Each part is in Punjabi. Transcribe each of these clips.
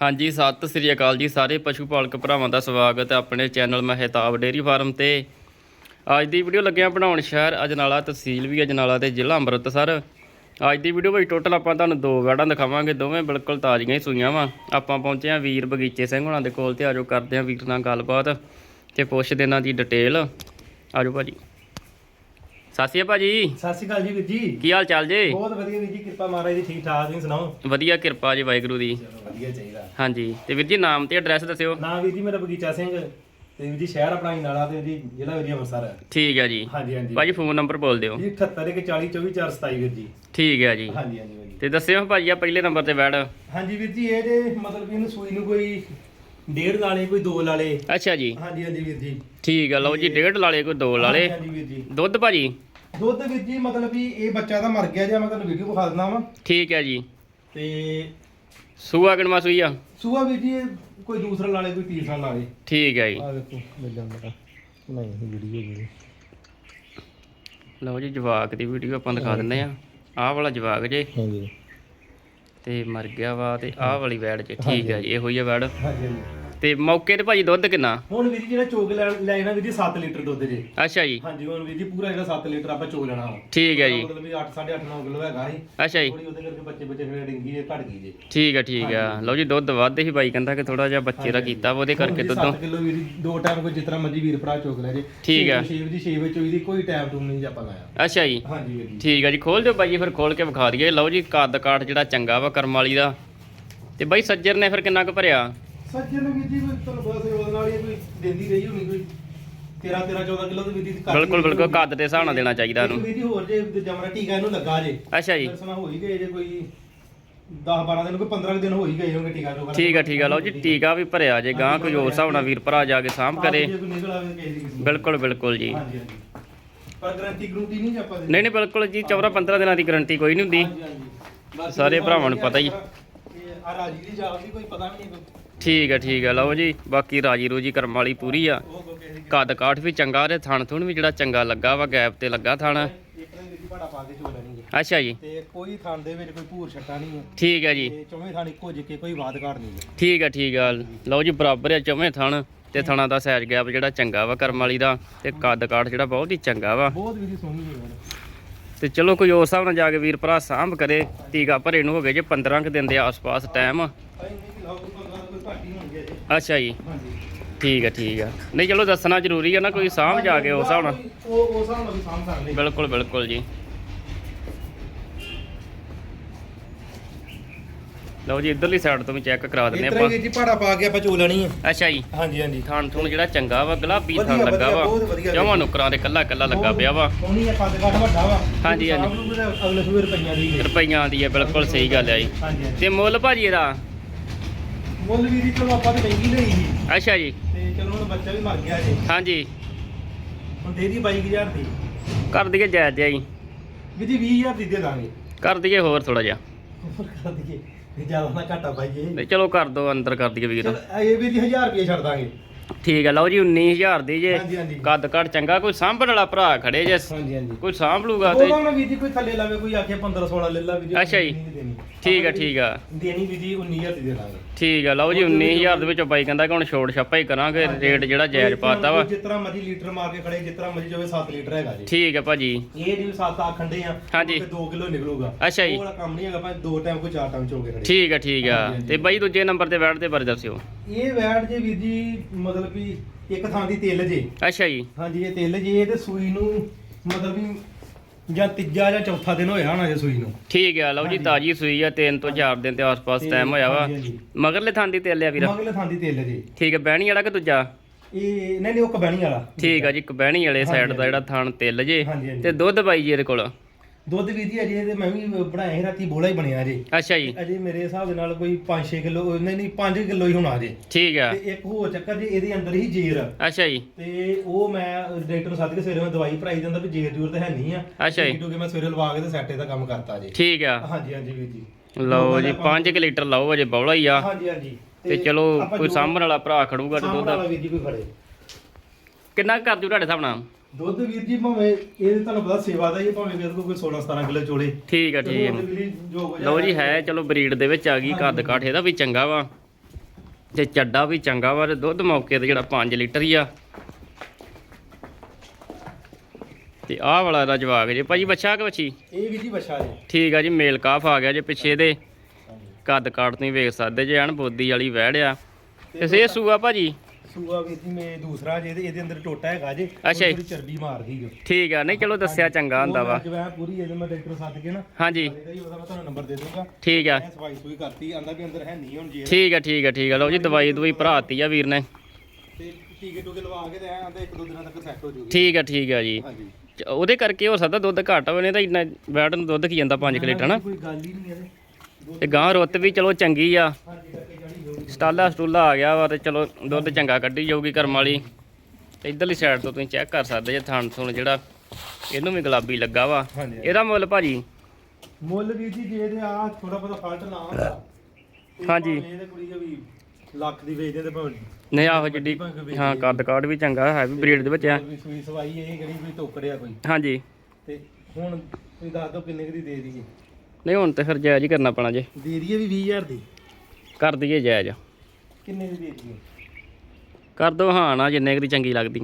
ਹਾਂਜੀ, ਸਤਿ ਸ੍ਰੀ ਅਕਾਲ ਜੀ ਸਾਰੇ ਪਸ਼ੂ ਪਾਲਕ ਭਰਾਵਾਂ ਦਾ ਸਵਾਗਤ ਹੈ ਆਪਣੇ ਚੈਨਲ ਮਹਿਤਾਬ ਡੇਅਰੀ ਫਾਰਮ ਤੇ। ਅੱਜ ਦੀ ਵੀਡੀਓ ਲੱਗਿਆ ਬਣਾਉਣ ਸ਼ਹਿਰ ਅਜਨਾਲਾ ਤਹਿਸੀਲ ਵੀ ਅਜਨਾਲਾ ਤੇ ਜ਼ਿਲ੍ਹਾ ਅੰਮ੍ਰਿਤਸਰ। ਅੱਜ ਦੀ ਵੀਡੀਓ ਵਿੱਚ ਟੋਟਲ ਆਪਾਂ ਤੁਹਾਨੂੰ ਦੋ ਵੈੜਾਂ ਦਿਖਾਵਾਂਗੇ, ਦੋਵੇਂ ਬਿਲਕੁਲ ਤਾਜ਼ੀਆਂ ਹੀ ਸੂਈਆਂ ਵਾ। ਆਪਾਂ ਪਹੁੰਚੇ ਆ ਵੀਰ ਬਗੀਚੇ ਸਿੰਘ ਹੁਣਾਂ ਦੇ ਕੋਲ ਤੇ ਆਜੋ ਕਰਦੇ ਆ ਵੀਰ ਨਾਲ ਗੱਲਬਾਤ ਤੇ ਪੁੱਛਦੇ ਇਹਨਾਂ ਦੀ ਡਿਟੇਲ ਆਜੋ ਭਾਜੀ। ਸਤਿ ਸ਼੍ਰੀ ਅਕਾਲ ਭਾਜੀ। ਸਤਿ ਸ਼੍ਰੀ ਅਕਾਲ ਜੀ ਵੀਰ ਜੀ। ਕੀ ਹਾਲ ਚਾਲ ਜੇ? ਬਹੁਤ ਵਧੀਆ ਵੀਰ ਜੀ ਕਿਰਪਾ ਮਹਾਰਾਜ ਦੀ ਠੀਕ ਠਾਕ ਤੁਸੀਂ ਸੁਣਾਓ? ਵਧੀਆ ਕਿਰਪਾ ਜੀ ਵਾਹਿਗੁਰੂ ਦੀ। ਵਧੀਆ ਚਾਹੀਦਾ। ਹਾਂਜੀ ਤੇ ਵੀਰ ਜੀ ਨਾਮ ਤੇ ਐਡਰੈਸ ਦੱਸਿਓ। ਨਾਮ ਵੀਰ ਜੀ ਮੇਰਾ ਬਗੀਚਾ ਸਿੰਘ ਤੇ ਵੀਰ ਜੀ ਸ਼ਹਿਰ ਆਪਣਾ ਨਾਲਾ ਤੇ ਜੀ ਜ਼ਿਲ੍ਹਾ ਵੀਰ ਜੀ ਅੰਮ੍ਰਿਤਸਰ। ਹੈ ਠੀਕ ਹੈ ਜੀ। ਹਾਂਜੀ ਹਾਂਜੀ। ਭਾਜੀ ਫੋਨ ਨੰਬਰ ਬੋਲ ਦਿਓ। ਜੀ 78 ਕੇ 40 24 4 27 ਵੀਰ ਜੀ। ਠੀਕ ਹੈ ਜੀ। ਹਾਂਜੀ ਹਾਂਜੀ ਜੀ ਤੇ ਦੱਸਿਓ ਭਾਜੀ ਆ ਪਹਿਲੇ ਨੰਬਰ ਤੇ ਵੈੜ ਹਾਂਜੀ ਵੀਰ ਜੀ ਇਹ ਜੇ ਮਤਲਬ ਇਹਨੂੰ ਸੂਈ ਨੂੰ ਕੋਈ ਡੇਢ ਲਾਲੇ ਕੋਈ ਦੋ ਲਾਲੇ। ਅੱਛਾ ਜੀ। ਹਾਂਜੀ ਹਾਂਜੀ ਵੀਰ ਜੀ। ਠੀਕ ਆ ਲਓ ਜੀ ਡੇਢ ਲਾਲੇ ਕੋਈ ਦੋ ਲਾਲੇ। ਹਾਂਜੀ ਵੀਰ ਜੀ। ਦੁੱਧ ਭਾਜੀ? ਦੁੱਧ ਵੀਰ ਜੀ ਮਤਲਬ ਵੀ ਇਹ ਬੱਚਾ ਤਾਂ ਮਰ ਗਿਆ ਜੀ ਮੈਂ ਤੁਹਾਨੂੰ ਵੀਡੀਓ ਵਿਖਾ ਦਿੰਦਾ ਵਾਂ। ਠੀਕ ਹੈ ਜੀ। ਤੇ ਸੂਆ ਕਿਣਵਾ ਸੂਈ ਆ? ਸੂਆ ਵੀਰ ਜੀ ਇਹ ਕੋਈ ਦੂਸਰਾ ਲਾਲੇ ਕੋਈ ਤੀਸਰਾ ਲਾਲੇ। ਠੀਕ ਹੈ ਜੀ। ਆ ਵੇਖੋ ਮਿਲ ਜਾਂਦਾ ਨਹੀਂ ਵੀਡੀਓ ਜੀ ਲਓ ਜੀ ਜਵਾਕ ਦੀ ਵੀਡੀਓ ਆਪਾਂ ਦਿਖਾ ਦਿੰਦੇ ਆ। ਆਹ ਵਾਲਾ ਜਵਾਕ ਜੇ। ਹਾਂਜੀ। ਤੇ ਮਰ ਗਿਆ ਵਾ ਤੇ ਆਹ ਵਾਲੀ ਵੈੜ ਜੇ। ਠੀਕ ਹੈ ਜੀ ਇਹੋ ਹੀ ਆ ਵੈੜ। ਹਾਂਜੀ ਹਾਂਜੀ। ਤੇ ਮੌਕੇ ਤੇ ਭਾਜੀ ਦੁੱਧ ਕਿੰਨਾ? ਹੁਣ ਵੀਰ ਜੀ ਜਿਹੜਾ ਚੋਗ ਲੈਣਾ ਵੀਰ ਜੀ 7 ਲੀਟਰ ਦੁੱਧ ਜੇ। ਅੱਛਾ ਜੀ। ਹਾਂਜੀ ਹੁਣ ਵੀਰ ਜੀ ਪੂਰਾ ਜਿਹੜਾ 7 ਲੀਟਰ ਆਪਾਂ ਚੋਗ ਲੈਣਾ ਠੀਕ ਹੈ ਜੀ। ਮਤਲਬ ਵੀ 8 8.5 9 ਕਿਲੋ ਹੈਗਾ ਸੀ। ਅੱਛਾ ਜੀ। ਥੋੜੀ ਉਹਦੇ ਕਰਕੇ ਬੱਚੇ ਬੱਚੇ ਫਿਰ ਡਿੰਗੀ ਜੇ ਘਟ ਗਈ ਜੇ। ਠੀਕ ਹੈ ਠੀਕ ਆ ਲਓ ਜੀ ਦੁੱਧ ਵੱਧ ਹੀ ਬਾਈ ਕਹਿੰਦਾ ਕਿ ਥੋੜਾ ਜਿਹਾ ਬੱਚੇ ਦਾ ਕੀਤਾ ਉਹਦੇ ਕਰਕੇ ਦੁੱਧ 7 ਕਿਲੋ ਵੀਰ ਜੀ, ਦੋ ਟਾਈਮ ਕੋਈ ਜਿਤਨਾ ਮਰਜ਼ੀ ਵੀਰ ਭਰਾ ਚੋਗ ਲੈ ਜੇ। ਠੀਕ ਹੈ। 6 ਦੀ 6 ਵਿੱਚ ਹੋਈ ਦੀ ਕੋਈ ਟਾਈਮ ਟੂਮ ਨਹੀਂ ਜੀ ਆਪਾਂ ਲਾਇਆ। ਅੱਛਾ ਜੀ। ਹਾਂਜੀ ਵੀਰ ਜੀ। ਠੀਕ ਆ ਜੀ ਖੋਲ ਦਿਓ ਬਾਈ ਜੀ ਫਿਰ ਖੋਲ ਕੇ ਵਿਖਾ ਦਈਏ। ਲਓ ਜੀ ਕੱਦ ਕਾਠ ਜਿਹੜਾ ਚੰਗਾ ਵਾ ਕਰਮ ਵਾਲੀ ਦਾ। ਤੇ ਬਾਈ ਸੱਜਰ ਨੇ ਫਿਰ ਕਿੰਨਾ ਕੁ ਭਰਿਆ? ਸੱਜਣ ਵੀਰ ਜੀ ਕੋਈ ਤੁਹਾਨੂੰ ਬਸ ਉਹਦੇ ਨਾਲ ਹੀ ਕੋਈ ਦਿੰਦੀ ਰਹੀ ਹੋਣੀ ਕੋਈ। 13 13 14 ਕਿਲੋ ਦੀ ਵੀਰ ਜੀ ਘੱਟ ਬਿਲਕੁਲ ਬਿਲਕੁਲ ਕੱਦ ਦੇ ਹਿਸਾਬ ਨਾਲ ਦੇਣਾ ਚਾਹੀਦਾ ਇਹਨੂੰ। ਵੀਰ ਜੀ ਹੋਰ ਜੇ ਜਮਰਾ ਟੀਕਾ ਇਹਨੂੰ ਲੱਗਾ ਜੇ। ਅੱਛਾ ਜੀ। ਦਰਸਨਾ ਹੋ ਹੀ ਗਏ ਜੇ ਕੋਈ 10 12 ਦਿਨ ਕੋਈ 15 ਕੁ ਦਿਨ ਹੋ ਹੀ ਗਏ ਹੋਣਗੇ ਟੀਕਾ ਟੋਕਾ ਠੀਕ ਆ ਠੀਕ ਆ ਲਓ ਜੀ ਟੀਕਾ ਵੀ ਭਰਿਆ ਜੇ ਗਾਂ ਕੋਈ ਹੋਰ ਹਿਸਾਬ ਨਾਲ ਵੀਰ ਭਰਾ ਜਾ ਕੇ ਸਾਂਭ ਕਰੇ। ਜੇ ਕੋਈ ਨਿਕਲ ਆਵੇ ਕਿਸੇ ਦੀ ਕਿਸੇ ਦੀ। ਬਿਲਕੁਲ ਬਿਲਕੁਲ ਜੀ। ਹਾਂਜੀ ਹਾਂਜੀ। ਪਰ ਗਰੰਟੀ ਗਰੂੰਟੀ ਨਹੀਂ ਜੀ ਆਪਾਂ ਦੇ। ਨਹੀਂ ਨਹੀਂ ਬਿਲਕੁਲ ਜੀ 14 15 ਦਿਨਾਂ ਦੀ ਗਾਰੰਟੀ ਕੋਈ ਨਹੀਂ ਹੁੰਦੀ। ਹਾਂਜੀ ਹਾਂਜੀ। ਬਾਕੀ ਸਾਰੇ ਭਰਾਵਾਂ ਨੂੰ ਪਤਾ ਹੀ। ਆ। ਰਾਜੀ ਦੀ ਜਾਬ ਦੀ ਕੋਈ ਪਤਾ ਵੀ ਨਹੀਂ ਠੀਕ ਆ ਠੀਕ ਆ। ਲਓ ਜੀ ਬਾਕੀ ਰਾਜੀ ਰੋਜੀ ਕਰਮ ਵਾਲੀ ਪੂਰੀ ਆ। ਕੱਦ ਕਾਠ ਵੀ ਚੰਗਾ ਤੇ ਥਣ ਥੁਣ ਵੀ ਜਿਹੜਾ ਚੰਗਾ ਲੱਗਾ ਵਾ ਗੈਪ ਤੇ ਲੱਗਾ ਥਣ। ਅੱਛਾ ਜੀ। ਤੇ ਕੋਈ ਥਾਂ ਦੇ ਵਿੱਚ ਕੋਈ ਭੂਰ ਛੱਟਾ ਨਹੀਂ ਹੈ ਠੀਕ ਆ ਜੀ। ਤੇ ਚੌਵੇਂ ਥਾਂ ਇੱਕੋ ਜਿੱਕੇ ਕੋਈ ਵਾਦ ਘਾਟ ਨਹੀਂ ਹੈ ਠੀਕ ਆ ਠੀਕ ਆ। ਲਓ ਜੀ ਬਰਾਬਰ ਆ ਚੌਵੇਂ ਥਣ। ਤੇ ਥਣਾ ਦਾ ਸਾਈਜ਼ ਗੈਪ ਜਿਹੜਾ ਚੰਗਾ ਵਾ ਕਰਮ ਵਾਲੀ ਦਾ ਤੇ ਕੱਦ ਕਾਠ ਜਿਹੜਾ ਬਹੁਤ ਹੀ ਚੰਗਾ ਵਾ। ਬਹੁਤ ਜੀ ਸੋਹਣੀ ਹੈ ਤੇ ਚਲੋ ਕੋਈ ਉਸ ਹਿਸਾਬ ਨਾਲ ਜਾ ਕੇ ਵੀਰ ਭਰਾ ਸਾਂਭ ਕਰੇ। ਟੀਕਾ ਭਰੇ ਨੂੰ ਹੋ ਗਏ ਜੇ 15 ਕੁ ਦਿਨ ਦੇ ਆਸ-ਪਾਸ ਟਾਈਮ ਅੱਛਾ ਜੀ। ਹਾਂਜੀ ਠੀਕ ਆ ਠੀਕ ਆ। ਨਹੀਂ ਚਲੋ ਦੱਸਣਾ ਜ਼ਰੂਰੀ ਆ ਨਾ ਕੋਈ ਸਾਂਭ ਜਾ ਕੇ ਉਸ ਹਿਸਾਬ ਨਾਲ। ਉਹ ਉਸ ਹਿਸਾਬ ਨਾਲ ਵੀ ਸਾਂਭ ਬਿਲਕੁਲ ਬਿਲਕੁਲ ਜੀ। ਲਓ ਜੀ ਇਧਰਲੀ ਸਾਈਡ ਤੋਂ ਵੀ ਚੈੱਕ ਕਰਾ ਦਿੰਦੇ ਆਪਾਂ। ਵੀਰ ਜੀ ਭਾੜਾ ਪਾ ਕੇ ਆਪਾਂ ਚੋ ਲੈਣੀ ਹੈ ਅੱਛਾ ਜੀ। ਹਾਂਜੀ ਹਾਂਜੀ। ਥਾਣ ਥੁਣ ਜਿਹੜਾ ਚੰਗਾ ਵਾ ਗੁਲਾਬੀ ਥਾਣ ਲੱਗਾ ਵਾ। ਜਮਾਂ ਨੁਕਰਾਂ ਦੇ ਕੱਲਾ ਕੱਲਾ ਲੱਗਾ ਪਿਆ ਵਾ। ਸੋਹਣੀ ਹੈ ਪੱਦ ਘੱਟ ਵੱਡਾ ਵਾ। ਹਾਂਜੀ, ਹਾਂਜੀ। ਅਗਲੇ ਸੂਏ ਰੁਪਈਆਂ ਦੀ ਹੈ। ਰੁਪਈਆਂ ਦੀ ਹੈ ਬਿਲਕੁਲ ਸਹੀ ਗੱਲ ਆ ਜੀ। ਤੇ ਮੁੱਲ ਭਾਜੀ ਇਹਦਾ? ਮੁੱਲ ਵੀਰ ਜੀ ਚਲੋ ਆਪਾਂ ਤੇ ਮਹਿੰਗੀ ਲਈ ਸੀ। ਅੱਛਾ ਜੀ। ਤੇ ਚਲੋ ਹੁਣ ਬੱਚਾ ਵੀ ਮਰ ਗਿਆ ਜੀ। ਹਾਂਜੀ। ਹੁਣ ਦੇ ਦੀ 22000 ਦੀ। ਕਰ ਦਈਏ ਜਾਇਜ਼ ਜਿਹਾ ਜੀ। ਵੀਰ ਜੀ 20000 ਦੀ ਦੇ ਦਾਂਗੇ। ਕਰ ਦਈਏ ਹੋਰ ਥੋੜਾ ਜਿਹਾ। ਹੋਰ ਕਰ ਦਈਏ। ਵੀ ਜ਼ਿਆਦਾ ਨਾ ਘਾਟਾ ਪਾਈਏ। ਨਹੀਂ ਚਲੋ ਕਰ ਦੋ ਅੰਦਰ ਕਰ ਦਈਏ ਵੀਰ। ਚਲ ਇਹ ਵੀਰ ਜੀ 1000 ਰੁਪਏ ਛੱਡ ਦਾਂਗੇ। ਠੀਕ ਹੈ ਲਓ ਜੀ 19000 ਦੀ ਜੇ। ਹਾਂਜੀ ਹਾਂਜੀ। ਕੱਦ ਕੱਟ ਚੰਗਾ ਕੋਈ ਸਾਂਭਣ ਵਾਲਾ ਭਰਾ ਖੜੇ ਜੇ। ਹਾਂਜੀ ਹਾਂਜੀ। ਕੋਈ ਸਾਂਭ ਲੂਗਾ ਤੇ ਉਹਦਾ ਨਾ ਵੀਰ ਜੀ ਕੋਈ ਥੱਲੇ ਲਾਵੇ ਕੋਈ ਆਖੇ 15 16 ਲੈ ਲਾ ਵੀਰ ਜੀ ਅੱਛਾ ਜੀ। ਨਹੀਂ ਦੇਣੀ। ਠੀਕ ਆ ਠੀਕ ਆ। ਦੇਣੀ ਵੀਰ ਜੀ 19000 ਦੀ ਦੇ ਦਾਂਗੇ ਠੀਕ ਆ ਲਓ ਜੀ 19000 ਦੇ ਵਿੱਚੋਂ ਬਾਈ ਕਹਿੰਦਾ ਕਿ ਹੁਣ ਛੋੜ ਛਾਪਾ ਹੀ ਕਰਾਂਗੇ ਰੇਟ ਜਿਹੜਾ ਜਾਇਜ਼ ਪਾਤਾ ਵਾ। ਜਿਸ ਤਰ੍ਹਾਂ ਮਰਜ਼ੀ ਲੀਟਰ ਮਾਰ ਕੇ ਖੜੇ ਜਿਸ ਤਰ੍ਹਾਂ ਮਰਜ਼ੀ ਜਾਵੇ 7 ਲੀਟਰ ਹੈਗਾ ਜੀ। ਠੀਕ ਹੈ ਭਾਜੀ। ਇਹ ਜਿਵੇਂ 7 ਆ ਖੰਡੇ ਆ ਹਾਂਜੀ। 2 ਕਿਲੋ ਨਿਕਲੂਗਾ। ਅੱਛਾ ਜੀ। ਉਹ ਵਾਲਾ ਕੰਮ ਨਹੀਂ ਹੈਗਾ ਭਾਵੇਂ ਦੋ ਟਾਈਮ ਕੋਈ ਚਾਰ ਟਾਈਮ ਚੋਗੇ ਖੜੇ। ਠੀਕ ਹੈ ਠੀਕ ਆ। ਤੇ ਬਾਈ ਦੂਜੇ ਨੰਬਰ ਤੇ ਬੈਠ ਦੇ ਬਾਰੇ ਦੱਸਿਓ ਇਹ ਵੈਟ ਜੇ ਵੀਰ ਜੀ ਮਤਲਬ ਕਿ ਇੱਕ ਥਾਂ ਦੀ ਤਿੱਲ ਜੇ। ਅੱਛਾ ਜੀ। ਹਾਂਜੀ ਇਹ ਤਿੱਲ ਜੇ ਤੇ ਸੂਈ ਨੂੰ ਮਤਲਬ ਵੀ ਜਾਂ ਤੀਜਾ ਜਾਂ ਚੌਥਾ ਦਿਨ ਹੋਇਆ ਹੋਣਾ ਜੇ ਸੂਈ ਨੂੰ। ਠੀਕ ਆ ਲਓ ਜੀ। ਤਾਜੀ ਸੂਈ ਆ 3 ਤੋਂ 4 ਦਿਨ ਦੇ ਆਸ-ਪਾਸ ਟਾਈਮ ਹੋਇਆ ਵਾ। ਹਾਂਜੀ, ਹਾਂਜੀ। ਮਗਰਲੇ ਥਾਂ ਦੀ ਤੇ ਲਿਆ ਵੀਰ? ਮਗਲੇ ਥਾਂ ਦੀ ਤਿੱਲ ਜੇ। ਠੀਕ ਹੈ ਬਹਿਣੀ ਵਾਲਾ ਕਿ ਦੂਜਾ? ਇਹ ਨਹੀਂ ਨਹੀਂ ਉਹ ਕਬੈਣੀ ਵਾਲਾ। ਠੀਕ ਆ ਜੀ ਕਬਹਿਣੀ ਵਾਲੇ ਸਾਈਡ ਦਾ। ਜਿਹੜਾ ਥਣ ਤਿੱਲ ਜੇ। ਹਾਂਜੀ, ਹਾਂਜੀ। ਤੇ ਦੁੱਧ ਬਾਈ ਜੀ ਇਹਦੇ ਕੋਲ? ਦੁੱਧ ਵੀ ਜੀ ਅਜੇ ਤੇ ਮੈਂ ਵੀ ਬਣਾਇਆ ਸੀ ਰਾਤੀ ਬੋਲਾ ਹੀ ਬਣਿਆ ਜੇ ਅੱਛਾ ਜੀ। ਅਜੇ ਮੇਰੇ ਹਿਸਾਬ ਦੇ ਨਾਲ ਕੋਈ 5-6 ਕਿਲੋ ਨਹੀਂ ਨਹੀਂ 5 ਕਿਲੋ ਹੀ ਹੋਣਾ ਜੇ ਠੀਕ ਆ। ਤੇ ਇੱਕ ਹੋਰ ਚੱਕਰ ਜੇ ਇਹਦੇ ਅੰਦਰ ਹੀ ਜੇਰ। ਅੱਛਾ ਜੀ। ਤੇ ਉਹ ਮੈਂ ਡਾਕਟਰ ਨੂੰ ਸੱਦ ਕੇ ਸਵੇਰੇ ਮੈਂ ਦਵਾਈ ਭਰਾਈ ਦਿੰਦਾ ਵੀ ਜੇਰ ਜੂਰ ਤਾਂ ਹੈ ਨਹੀਂ ਆ। ਅੱਛਾ ਜੀ। ਕਿਉਂਕਿ ਮੈਂ ਸਵੇਰੇ ਲਵਾ ਕੇ ਤੇ ਸੈੱਟੇ ਦਾ ਕੰਮ ਕਰਤਾ ਜੀ ਠੀਕ ਆ। ਹਾਂਜੀ ਹਾਂਜੀ ਵੀਰ ਜੀ। ਲਓ ਜੀ 5 ਲੀਟਰ ਲਓ ਅਜੇ ਬੌਲਾ ਹੀ ਆ। ਹਾਂਜੀ ਹਾਂਜੀ। ਤੇ ਚਲੋ ਕੋਈ ਸਾਂਭਣ ਵਾਲਾ ਭਰਾ ਖੜੂਗਾ ਤੇ ਦੁੱਧ। ਵੀਰ ਜੀ ਕੋਈ ਖੜੇ ਕਿੰਨਾ ਕੁ ਕਰ ਜੂ ਤੁਹਾਡੇ ਹਿਸਾਬ ਨਾਲ? ਦੁੱਧ ਵੀਰ ਜੀ ਭਾਵੇਂ ਇਹ ਤੁਹਾਨੂੰ ਪਤਾ ਸੇਵਾ ਦਾ ਹੀ ਹੈ, ਭਾਵੇਂ ਵੀਰ ਕੋਲ ਕੋਈ 16 17 ਕਿਲੋ ਚੋਲੇ। ਠੀਕ ਆ ਠੀਕ ਆ। ਵੀਰ ਲਓ ਜੀ ਹੈ। ਚਲੋ ਬਰੀਡ ਦੇ ਵਿੱਚ ਆ ਗਈ ਕੱਦ ਕਾਠ ਇਹਦਾ ਵੀ ਚੰਗਾ ਵਾ। ਤੇ ਚੱਡਾ ਵੀ ਚੰਗਾ ਵਾ ਤੇ ਦੁੱਧ ਮੌਕੇ ਤੇ ਜਿਹੜਾ 5 ਲੀਟਰ ਹੀ ਆ। ਤੇ ਆਹ ਵਾਲਾ ਦਾ ਜਵਾਕ ਜੇ ਭਾਜੀ ਬੱਚਾ ਕਿ ਬੱਚੀ ਇਹ ਵੀ ਜੀ ਬੱਚਾ ਜੀ। ਠੀਕ ਆ ਜੀ ਮੇਲ ਕਾਫ ਆ ਗਿਆ ਜੇ ਪਿੱਛੇ ਦੇ। ਕੱਦ ਕਾਠ ਤੁਸੀਂ ਵੇਖ ਸਕਦੇ ਜੇ ਐਨ ਬੋਦੀ ਵਾਲੀ ਵਹਿੜ ਆ। ਤੇ ਸੇ ਸੂਆ ਭਾਜੀ। ਸੂਆ ਵੀ ਜੀ ਮੇ ਦੂਸਰਾ ਜੇ ਇਹਦੇ ਇਹਦੇ ਅੰਦਰ ਟੋਟਾ ਹੈਗਾ ਜੇ ਅੱਛਾ ਜੀ। ਥੋੜੀ ਚਰਬੀ ਮਾਰਦੀ ਜੋ ਠੀਕ ਆ ਨਹੀਂ ਚਲੋ ਦੱਸਿਆ ਚੰਗਾ ਹੁੰਦਾ ਵਾ। ਜਵੈ ਪੂਰੀ ਇਹਦੇ ਮੈਂ ਡਾਕਟਰ ਸੱਦ ਕੇ ਨਾ ਹਾਂਜੀ। ਇਹਦਾ ਹੀ ਉਹਦਾ ਮੈਂ ਤੁਹਾਨੂੰ ਨੰਬਰ ਦੇ ਦੂੰਗਾ ਠੀਕ ਆ। ਮੈਂ ਸਫ਼ਾਈ ਸੂਈ ਕਰਤੀ ਆਂਦਾ ਵੀ ਅੰਦਰ ਹੈ ਨਹੀਂ ਹੁਣ ਜੇ। ਠੀਕ ਆ ਠੀਕ ਆ ਠੀਕ ਆ। ਲਓ ਜੀ ਦਵਾਈ ਦਵਾਈ ਭਰਾਤੀ ਆ ਵੀਰ ਨੇ। ਤੇ ਟੀਕੇ ਟੂਕੇ ਲਵਾ ਕੇ ਤੇ ਐਂ ਆਂਦਾ ਇੱਕ ਦੋ ਦਿਨਾਂ ਤੱਕ ਸੈੱਟ ਹੋ ਜੂਗੀ। ਠੀਕ ਆ ਠੀਕ ਆ ਜੀ। ਹਾਂਜੀ। ਚ- ਉਹਦੇ ਕਰਕੇ ਹੋ ਸਕਦਾ ਦੁੱਧ ਘੱਟ ਹੋਵੇ ਨਹੀਂ ਤਾਂ ਇੰਨਾ ਵੈਟ ਨੂੰ ਦੁੱਧ ਕੀ ਜਾਂਦਾ 5 ਲੀਟਰ ਨਾ ਕੋਈ ਗੱਲ ਹੀ ਨਹੀਂ ਇਹਦੇ। ਤੇ ਗਾਂ ਰੁੱਤ ਵੀ ਚਲੋ ਚੰਗੀ ਆ। ਹਾਂਜੀ। ਸਟਾਲਾ ਸਟੂਲਾ ਆ ਗਿਆ ਵਾ ਤੇ ਚਲੋ ਦੁੱਧ ਚੰਗਾ ਕੱਢੀ ਜਾਊਗੀ ਕਰਮ ਵਾਲੀ। ਤੇ ਇਧਰਲੀ ਸਾਈਡ ਤੋਂ ਤੁਸੀਂ ਚੈੱਕ ਕਰ ਸਕਦੇ ਜੇ ਥਣ ਥੁਣ ਜਿਹੜਾ ਇਹਨੂੰ ਵੀ ਗੁਲਾਬੀ ਲੱਗਾ ਵਾ। ਇਹਦਾ ਮੁੱਲ ਭਾਜੀ? ਮੁੱਲ ਵੀ ਜੀ ਜੇ ਇਹਦੇ ਆ ਥੋੜਾ ਬਹੁਤਾ ਫਾਲਟ ਨਾ ਤੇ ਹਾਂਜੀ। ਇਹਦੇ ਕੁੜੀ ਵੀ ਲੱਖ ਦੀ ਵੇਚਦੇ ਤੇ ਭਾਵੇਂ ਨਹੀਂ ਆਹੋ ਜਿੱਡੀ ਹਾਂ ਕੱਦ ਕਾਠ ਵੀ ਚੰਗਾ ਹੈ ਵੀ ਬਰੀਡ ਦੇ ਵਿੱਚ ਆ। ਸੂਈ ਸਵਾਈ ਇਹ ਕਿਹੜੀ ਕੋਈ ਤੋਕੜਿਆ ਕੋਈ। ਹਾਂਜੀ। ਤੇ ਹੁਣ ਤੁਸੀਂ ਦੱਸ ਦਿਓ ਕਿੰਨੇ ਦੀ ਦੇ ਦਈਏ? ਨਹੀਂ ਹੁਣ ਤੇ ਫਿਰ ਜਾਇਜ਼ ਹੀ ਕਰਨਾ ਪੈਣਾ ਜੇ। ਦੇ ਦਈਏ ਵੀ 20000 ਦੀ। ਕਰ ਦਈਏ ਜਾਇਜ਼। ਕਿੰਨੇ ਦੀ ਦੇ ਦਈਏ? ਕਰ ਦੋ ਹਾਂ ਨਾ ਜਿੰਨੇ ਕੁ ਦੀ ਚੰਗੀ ਲੱਗਦੀ।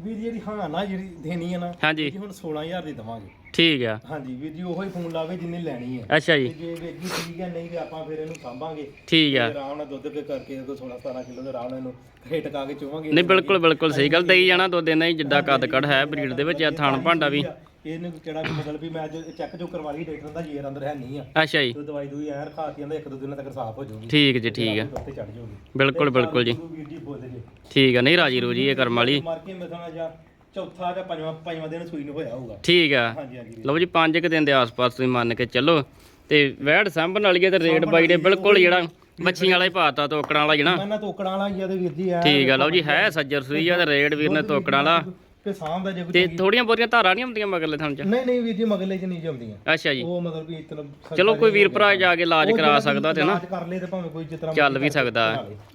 ਵੀਰ ਜੀ ਜਿਹੜੀ ਹਾਂ ਨਾ ਜਿਹੜੀ ਦੇਣੀ ਹੈ ਨਾ ਹਾਂਜੀ। ਜੀ ਹੁਣ 16000 ਦੀ ਦਵਾਂਗੇ। ਠੀਕ ਆ। ਹਾਂਜੀ ਵੀਰ ਜੀ ਉਹੀ ਫੋਨ ਲਾਵੇ ਜਿੰਨੇ ਲੈਣੀ ਹੈ ਅੱਛਾ ਤੇ ਜੀ ਜੇ ਵੇਗੀ ਠੀਕ ਹੈ ਨਹੀਂ ਤੇ ਆਪਾਂ ਫਿਰ ਇਹਨੂੰ ਸਾਂਭਾਂਗੇ। ਠੀਕ ਆ। ਆਰਾਮ ਨਾਲ ਦੁੱਧ ਕੇ ਕਰਕੇ ਇਹਦੇ 16 17 ਕਿਲੋ ਦੇ ਆਰਾਮ ਨਾਲ ਇਹਨੂੰ ਘਰੇ ਟਕਾ ਕੇ ਚੋਵਾਂਗੇ। ਨਹੀਂ ਬਿਲਕੁਲ ਬਿਲਕੁਲ ਸਹੀ ਗੱਲ ਦੇਈ ਜਾਣਾ ਦੁੱਧ ਇਹਨਾਂ ਹੀ ਜਿੱਦਾਂ ਕੱਦ ਕੱਢ ਹੈ ਬਰੀਡ ਦੇ ਵਿੱਚ ਆ ਥਣ ਭਾਂਡਾ ਵੀ। ਇਹਨੂੰ ਕਿਹੜਾ ਵੀ ਮਤਲਬ ਵੀ ਮੈਂ ਅੱਜ ਚੈੱਕ ਜੋ ਕਰਵਾ ਲਈ ਡਾਕਟਰ ਦਾ ਜੇਰ ਅੰਦਰ ਹੈ ਨਹੀਂ ਆ। ਅੱਛਾ ਜੀ। ਤੇ ਦਵਾਈ ਦੂਈ ਐ ਰਖਾਤੀ ਜਾਂਦਾ ਇੱਕ ਦੋ ਦਿਨਾਂ ਤੱਕ ਸਾਫ਼ ਹੋ ਜਾਊਗੀ। ਠੀਕ ਜੀ ਠੀਕ ਆ। ਉੱਤੇ ਚੜ ਜਾਊਗੀ। ਬਿਲਕੁਲ ਬਿਲਕੁਲ ਜੀ। ਵੀਰ ਜੀ ਬੋਲ ਜੇ। ਠੀਕ ਆ ਨਹੀਂ ਰਾਜੀ ਰੂਜੀ ਇਹ ਕਰਮ ਵਾਲੀ। ਮਾਰ ਕੇ ਮੇਰਾ ਜਾਂ ਚੌਥਾ ਜਾਂ ਪੰਜਵਾਂ ਪੰਜਵਾਂ ਦਿਨ ਸੂਈ ਨੂੰ ਹੋਇਆ ਹੋਊਗਾ। ਠੀਕ ਆ। ਹਾਂਜੀ ਹਾਂਜੀ। ਲਓ ਜੀ ਪੰਜ ਕੁ ਦਿਨ ਦੇ ਆਸ-ਪਾਸ ਤੁਸੀਂ ਮੰਨ ਕੇ ਚੱਲੋ। ਤੇ ਵੈੜ ਸਾਂਭਣ ਵਾਲੀ ਹੈ ਤੇ ਰੇਟ ਬਾਈ ਦੇ ਬਿਲਕੁਲ ਜਿਹੜਾ ਮੱਛੀਆਂ ਵਾਲਾ ਹੀ ਪਾਤਾ ਤੋਕੜਾਂ ਵਾਲਾ ਜਿਹੜਾ ਮੈਂ ਨਾ ਤੋਕੜਾਂ ਵਾਲਾ ਹੀ ਆ ਤੇ ਵੀਰ ਜੀ ਐ ਠੀਕ ਆ ਲਓ ਜੀ ਹੈ ਸੱਜਰ ਸੂਈ ਆ ਤੇ ਰੇਟ ਵੀਰ ਨੇ ਤੋਕੜਾਂ ਵਾਲਾ। ਤੇ ਸਾਂਭ ਦਾ ਜੇ ਕੋਈ ਤੇ ਥੋੜੀਆਂ ਬੋਰੀਆਂ ਧਾਰਾਂ ਨਹੀਂ ਹੁੰਦੀਆਂ ਮਗਰਲੇ ਥਣ ਚ? ਨਹੀਂ ਨਹੀਂ ਵੀਰ ਜੀ ਮਗਲੇ ਚ ਨਹੀਂ ਜੰਮਦੀਆਂ ਅੱਛਾ ਜੀ। ਉਹ ਮਤਲਬ ਵੀ ਇਤਨਾ ਚਲੋ ਕੋਈ ਵੀਰ ਭਰਾ ਜਾ ਕੇ ਇਲਾਜ ਕਰਾ ਸਕਦਾ ਤੇ ਨਾ। ਇਲਾਜ ਕਰ ਲੇ ਤੇ ਭਾਵੇਂ ਕੋਈ ਜਿਤਨਾ ਚੱਲ ਵੀ ਸਕਦਾ।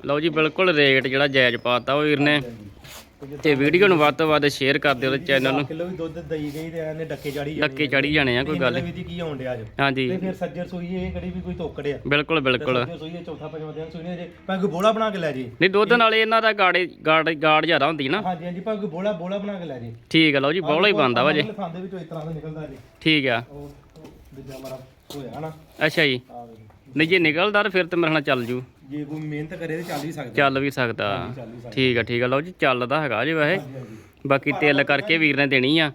ਲਓ ਜੀ ਬਿਲਕੁਲ ਰੇਟ ਜਿਹੜਾ ਜਾਇਜ਼ ਪਾਤਾ ਉਹ ਵੀਰ ਨੇ। ਤੇ ਵੀਡੀਓ ਨੂੰ ਵੱਧ ਤੋਂ ਵੱਧ ਸ਼ੇਅਰ ਕਰ ਦਿਓ ਤੇ ਚੈਨਲ ਨੂੰ। ਕਿਲੋ ਵੀ ਦੁੱਧ ਦਈ ਗਈ ਤੇ ਇਹਨੇ ਡੱਕੇ ਚਾੜੀ ਜਾਣੇ ਡੱਕੇ ਚੜੀ ਜਾਣੇ ਆ ਕੋਈ ਗੱਲ ਵੀਰ ਜੀ ਕੀ ਆਉਣ ਡਿਆ ਅੱਜ? ਹਾਂਜੀ। ਤੇ ਫਿਰ ਸੱਜਰ ਸੂਈ ਇਹ ਕਿਹੜੀ ਵੀ ਕੋਈ ਤੋਕੜਿਆ ਬਿਲਕੁਲ ਬਿਲਕੁਲ। ਸੱਜਰ ਸੂਈ ਇਹ ਚੌਥਾ ਪੰਜਵਾਂ ਦਿਨ ਸੂਈ ਨੇ ਜੇ। ਭਾਵੇਂ ਕੋਈ ਬੋਲਾ ਬਣਾ ਕੇ ਲੈ ਜੇ। ਨਹੀਂ ਦੁੱਧ ਨਾਲੇ ਇਹਨਾਂ ਦਾ ਗਾੜੇ ਗਾੜ ਗਾੜ ਜ਼ਿਆਦਾ ਹੁੰਦੀ ਨਾ। ਹਾਂਜੀ ਹਾਂਜੀ ਭਾਵੇਂ ਕੋਈ ਬੋਲਾ ਬੋਲਾ ਬਣਾ ਕੇ ਲੈ ਜੇ। ਠੀਕ ਆ ਲਓ ਜੀ ਬੌਲਾ ਹੀ ਬੰਦਾ ਵਾ ਜੇ। ਲਫਾਂਦੇ ਵਿੱਚੋਂ ਇਸ ਤਰ੍ਹਾਂ ਦਾ ਨਿਕਲਦਾ ਜੀ। ਠੀਕ ਆ। ਉਹ ਦੂਜਾ ਮਾਰਾ ਹੋਇਆ ਨਾ ਅੱਛਾ ਜੀ। ਆ। ਨਹੀਂ ਜੇ ਨਿਕਲਦਾ ਤਾਂ ਫਿਰ ਤੇ ਮੇਰੇ ਨਾਲ ਚੱਲ ਜੂ। ਜੇ ਕੋਈ ਮਿਹਨਤ ਕਰੇ ਤੇ ਚੱਲ ਵੀ ਸਕਦਾ। ਚੱਲ ਵੀ ਸਕਦਾ। ਠੀਕ ਆ ਠੀਕ ਆ। ਲਓ ਜੀ ਚੱਲਦਾ ਹੈਗਾ ਜੀ ਵੈਸੇ। ਬਾਕੀ ਤਿਲ ਕਰਕੇ ਵੀਰ ਨੇ ਦੇਣੀ ਆ।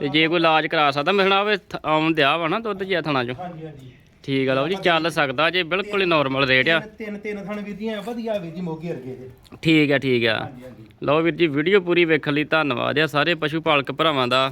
ਤੇ ਜੇ ਕੋਈ ਇਲਾਜ ਕਰਾ ਸਕਦਾ ਮੇਰੇ ਨਾਲ ਆਉਣ ਦਿਆ ਵਾ ਨਾ ਦੁੱਧ ਜਿਆ ਥਣਾ ਚੋਂ। ਹਾਂਜੀ ਹਾਂਜੀ। ਠੀਕ ਆ ਲਓ ਜੀ ਚੱਲ ਸਕਦਾ ਜੇ ਬਿਲਕੁਲ ਹੀ ਨਾਰਮਲ ਰੇਟ ਆ। ਤਿੰਨ- ਤਿੰਨ ਥਣ ਐਂ ਵਧੀਆ ਵੀਰ ਜੀ ਮੋਗੇ ਵਰਗੇ ਜੇ। ਠੀਕ ਆ ਠੀਕ ਆ। ਲਓ ਵੀਰ ਜੀ ਵੀਡੀਓ ਪੂਰੀ ਵੇਖਣ ਲਈ ਧੰਨਵਾਦ ਆ ਸਾਰੇ ਪਸ਼ੂ ਪਾਲਕ ਭਰਾਵਾਂ ਦਾ।